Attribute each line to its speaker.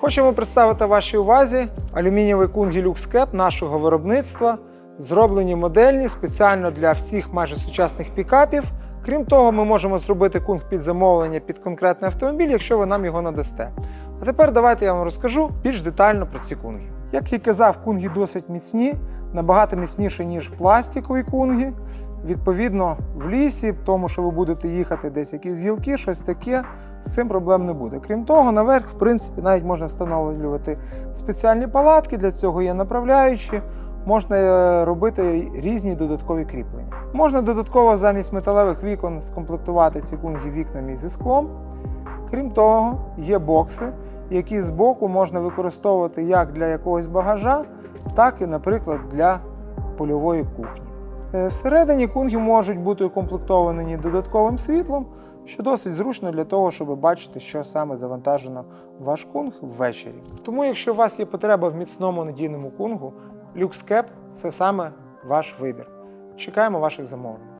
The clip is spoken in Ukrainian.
Speaker 1: Хочемо представити вашій увазі алюмінієвий кунгі люкскеп нашого виробництва, зроблені модельні спеціально для всіх майже сучасних пікапів. Крім того, ми можемо зробити кунг під замовлення під конкретний автомобіль, якщо ви нам його надасте. А тепер давайте я вам розкажу більш детально про ці кунги. Як я казав, кунги досить міцні, набагато міцніші, ніж пластикові кунги. Відповідно, в лісі, тому що ви будете їхати десь якісь гілки, щось таке, з цим проблем не буде. Крім того, наверх, в принципі, навіть можна встановлювати спеціальні палатки, для цього є направляючі, можна е, робити різні додаткові кріплення. Можна додатково замість металевих вікон скомплектувати ці кунги вікнами зі склом. Крім того, є бокси, які збоку можна використовувати як для якогось багажа, так і, наприклад, для польової кухні. Е, всередині кунги можуть бути укомплектовані додатковим світлом, що досить зручно для того, щоб бачити, що саме завантажено ваш кунг ввечері. Тому, якщо у вас є потреба в міцному надійному кунгу, люкскеп – це саме ваш вибір. Чекаємо ваших замовлень.